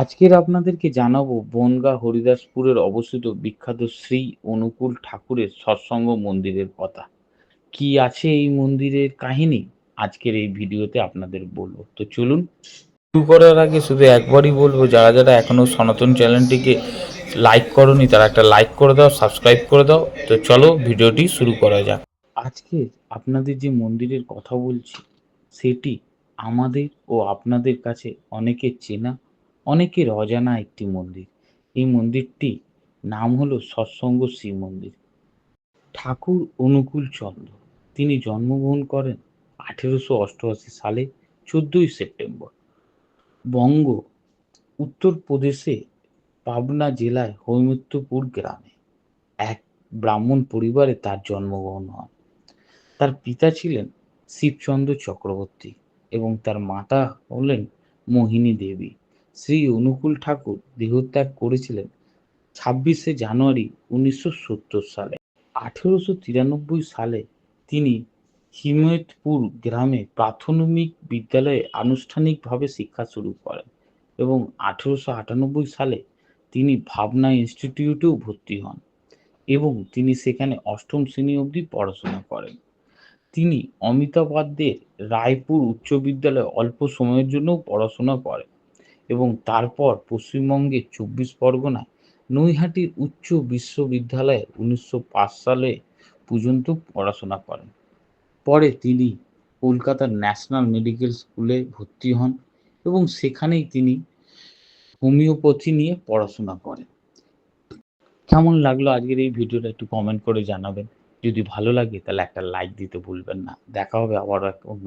আজকের আপনাদেরকে জানাব বনগাঁ হরিদাসপুরের অবস্থিত বিখ্যাত শ্রী অনুকূল ঠাকুরের সৎসঙ্গ মন্দিরের কথা। কি আছে এই মন্দিরের কাহিনী? আজকের এই ভিডিওতে আপনাদের বলব। তো চলুন, শুরু করার আগে শুধু একবারই বলব, যারা যারা এখনও সনাতন চ্যানেলটিকে লাইক করনি, তারা একটা লাইক করে দাও সাবস্ক্রাইব করে দাও। তো চলো ভিডিওটি শুরু করা যাক। আজকে আপনাদের যে মন্দিরের কথা বলছি, সেটি আমাদের ও আপনাদের কাছে অনেকের চেনা অনেকের অজানা একটি মন্দির। এই মন্দিরটি নাম হলো সৎসঙ্গ শ্রী মন্দির। ঠাকুর অনুকূল চন্দ্র। তিনি জন্মগ্রহণ করেন আঠেরোশো অষ্টআশি সালে, চোদ্দই সেপ্টেম্বর। বঙ্গ উত্তরপ্রদেশে পাবনা জেলায় হৈমত্যপুর গ্রামে এক ব্রাহ্মণ পরিবারে তার জন্মগ্রহণ হয়। তার পিতা ছিলেন শিবচন্দ্র চক্রবর্তী এবং তার মাতা হলেন মোহিনী দেবী। শ্রী অনুকূল ঠাকুর দেহত্যাগ করেছিলেন ছাব্বিশে জানুয়ারি উনিশশো সত্তর সালে। আঠেরোশো তিরানব্বই সালে তিনি হিময়তপুর গ্রামে প্রাথমিক বিদ্যালয়ে আনুষ্ঠানিকভাবে শিক্ষা শুরু করেন এবং আঠেরোশো আটানব্বই সালে তিনি ভাবনা ইনস্টিটিউটেও ভর্তি হন এবং তিনি সেখানে অষ্টম শ্রেণি অবধি পড়াশোনা করেন। তিনি অমিতাবাদদের রায়পুর উচ্চ বিদ্যালয়ে অল্প সময়ের জন্য পড়াশোনা করেন। এবং তারপর পশ্চিমবঙ্গের চব্বিশ পরগনায় নৈহাটির উচ্চ বিশ্ববিদ্যালয়ে উনিশশো পাঁচ সালে পর্যন্ত পড়াশোনা করেন। পরে তিনি কলকাতার ন্যাশনাল মেডিকেল স্কুলে ভর্তি হন এবং সেখানেই তিনি হোমিওপ্যাথি নিয়ে পড়াশোনা করেন। কেমন লাগল আজকের এই ভিডিওটা একটু কমেন্ট করে জানাবেন। যদি ভালো লাগে তাহলে একটা লাইক দিতে ভুলবেন না। দেখা হবে আবার এক অন্য